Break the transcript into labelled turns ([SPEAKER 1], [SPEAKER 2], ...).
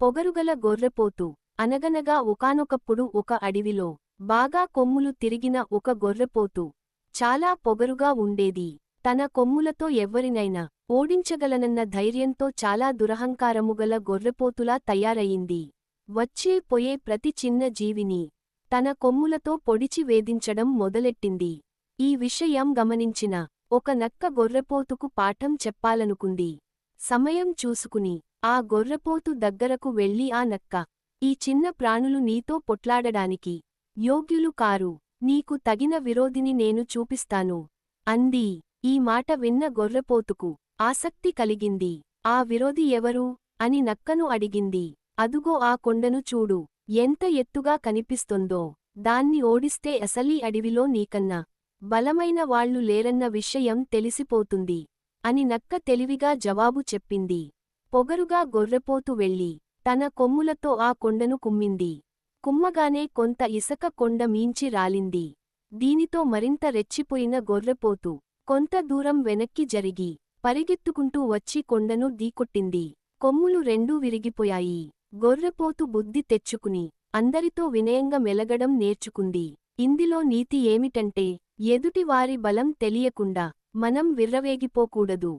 [SPEAKER 1] పొగరుగల గొర్రెపోతు. అనగనగా ఒకానొకప్పుడు ఒక అడవిలో బాగా కొమ్ములు తిరిగిన ఒక గొర్రెపోతు. చాలా పొగరుగా ఉండేది. తన కొమ్ములతో ఎవ్వరినైనా ఓడించగలనన్న ధైర్యంతో చాలా దురహంకారముగల గొర్రెపోతులా తయారయింది. వచ్చే పోయే ప్రతి చిన్న జీవిని తన కొమ్ములతో పొడిచి వేధించడం మొదలెట్టింది. ఈ విషయం గమనించిన ఒక నక్క గొర్రెపోతుకు పాఠం చెప్పాలనుకుంది. సమయం చూసుకుని ఆ గొర్రెపోతు దగ్గరకు వెళ్ళి ఆ నక్క ఈ చిన్న ప్రాణులు నీతో పొట్లాడడానికి. యోగ్యులు కారు నీకు తగిన విరోధిని నేను చూపిస్తాను. అంది. ఈ మాట విన్న గొర్రెపోతుకు ఆసక్తి కలిగింది. ఆ విరోధి ఎవరు? అని నక్కను అడిగింది. అదుగో ఆ కొండను చూడు. ఎంత ఎత్తుగా కనిపిస్తుందో. దాన్ని ఓడిస్తే అసలీ అడవిలో నీకన్నా బలమైన వాళ్ళు లేరన్న విషయం తెలిసిపోతుంది. అని నక్క తెలివిగా జవాబు చెప్పింది. పొగరుగా గొర్రెపోతు వెళ్ళి తన కొమ్ములతో ఆ కొండను కుమ్మింది. కుమ్మగానే కొంత ఇసక కొండ మీంచి రాలింది. దీనితో మరింత రెచ్చిపోయిన గొర్రెపోతు కొంత దూరం వెనక్కి జరిగి పరిగెత్తుకుంటూ వచ్చి కొండను దీకొట్టింది కొమ్ములు రెండూ విరిగిపోయాయి. గొర్రెపోతు బుద్ధి తెచ్చుకుని అందరితో వినయంగా మెలగడం నేర్చుకుంది. ఇందులో నీతి ఏమిటంటే ఎదుటివారి బలం తెలియకుండా మనం విర్రవేగిపోకూడదు.